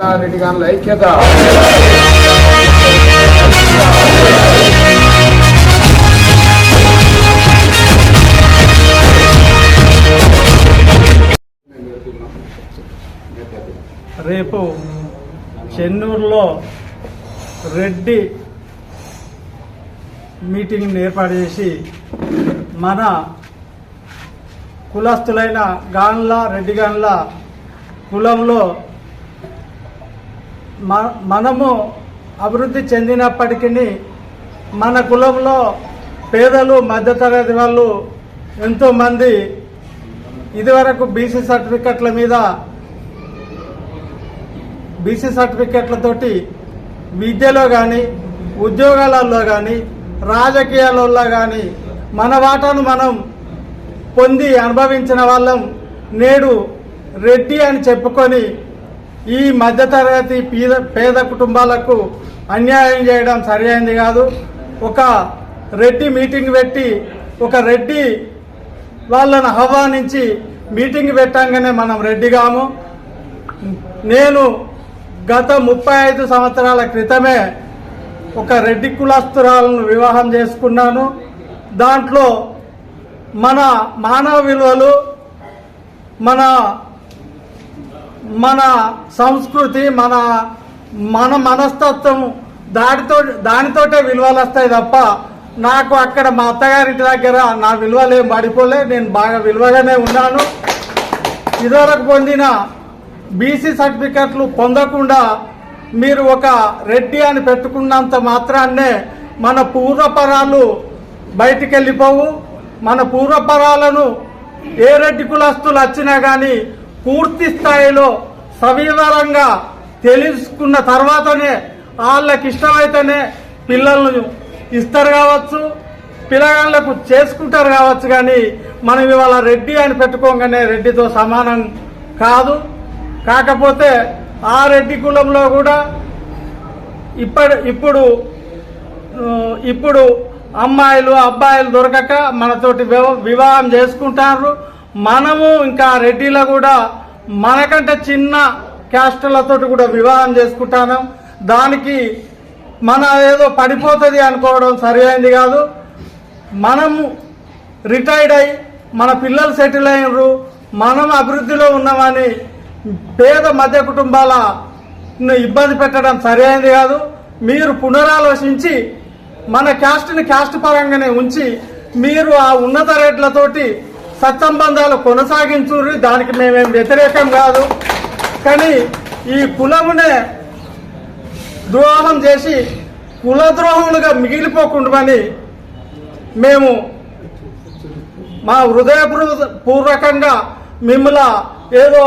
రెడ్డి గారి ఐక్యత. రేపు చెన్నూరులో రెడ్డి మీటింగ్ ఏర్పాటు చేసి మన కులస్తులైన గాన్ల రెడ్డి గాన్ల కులంలో మనము అభివృద్ధి చెందినప్పటికీ మన కులంలో పేదలు మధ్యతరగతి వాళ్ళు ఎంతోమంది ఇదివరకు బీసీ సర్టిఫికెట్ల మీద బీసీ సర్టిఫికెట్లతోటి విద్యలో కానీ ఉద్యోగాలలో కానీ రాజకీయాలలో కానీ మన వాటాను మనం పొంది అనుభవించిన వాళ్ళం నేడు రెడ్డి అని చెప్పుకొని ఈ మధ్యతరగతి పేద పేద కుటుంబాలకు అన్యాయం చేయడం సరైనది కాదు. ఒక రెడ్డి మీటింగ్ పెట్టి ఒక రెడ్డి వాళ్ళను ఆహ్వానించి మీటింగ్ పెట్టంగానే మనం రెడ్డిగాము నేను గత ముప్పై ఐదు సంవత్సరాల క్రితమే ఒక రెడ్డి కులస్తురాలను వివాహం చేసుకున్నాను. దాంట్లో మన మానవ విలువలు మన మన సంస్కృతి మన మన మనస్తత్వం దానితో దానితోటే విలువలు వస్తాయి తప్ప నాకు అక్కడ మా అత్తగారింటి దగ్గర నా విలువలు ఏం పడిపోలే నేను బాగా విలువగానే ఉన్నాను. ఇదివరకు పొందిన బీసీ సర్టిఫికెట్లు పొందకుండా మీరు ఒక రెడ్డి అని పెట్టుకున్నంత మాత్రాన్నే మన పూర్వపరాలు బయటికి వెళ్ళిపోవు మన పూర్వపరాలను ఏ రెడ్డి కులస్తులు వచ్చినా కానీ పూర్తి స్థాయిలో సవివరంగా తెలుసుకున్న తర్వాతనే వాళ్ళకి ఇష్టమైతేనే పిల్లలను ఇస్తారు కావచ్చు పిల్లగాళ్ళకు చేసుకుంటారు కావచ్చు కానీ మనం ఇవాళ రెడ్డి అని పెట్టుకోగానే రెడ్డితో సమానం కాదు. కాకపోతే ఆ రెడ్డి కులంలో కూడా ఇప్పటి ఇప్పుడు ఇప్పుడు అమ్మాయిలు అబ్బాయిలు దొరకక మనతోటి వివాహం చేసుకుంటారు. మనము ఇంకా రెడ్డిలో కూడా మనకంటే చిన్న క్యాస్టులతోటి కూడా వివాహం చేసుకుంటాను. దానికి మన ఏదో పడిపోతుంది అనుకోవడం సరి కాదు. మనము రిటైర్డ్ అయి మన పిల్లలు సెటిల్ అయినరు. మనం అభివృద్ధిలో ఉన్నామని పేద మధ్య కుటుంబాల ఇబ్బంది పెట్టడం సరైనది కాదు. మీరు పునరాలోచించి మన క్యాస్ట్ని క్యాస్ట్ పరంగానే ఉంచి మీరు ఆ ఉన్నత రేట్లతోటి సత్సంబంధాలు కొనసాగించుర్రి దానికి మేమేం వ్యతిరేకం కాదు. కానీ ఈ కులమునే ద్రోహం చేసి కులద్రోహములుగా మిగిలిపోకుండామని మేము మా హృదయపూర్వకంగా మిమ్మల్ని ఏదో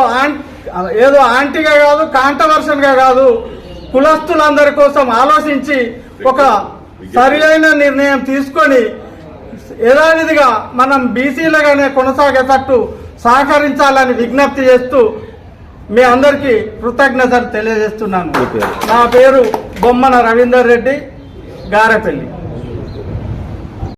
ఏదో ఆంటీగా కాదు కాంట్రవర్షన్గా కాదు కులస్తులందరి కోసం ఆలోచించి ఒక సరైన నిర్ణయం తీసుకొని యథావిధిగా మనం బీసీలుగానే కొనసాగేటట్టు సహకరించాలని విజ్ఞప్తి చేస్తూ మీ అందరికీ కృతజ్ఞతలు తెలియజేస్తున్నాను. నా పేరు బొమ్మన రవీందర్ రెడ్డి గారెపల్లి.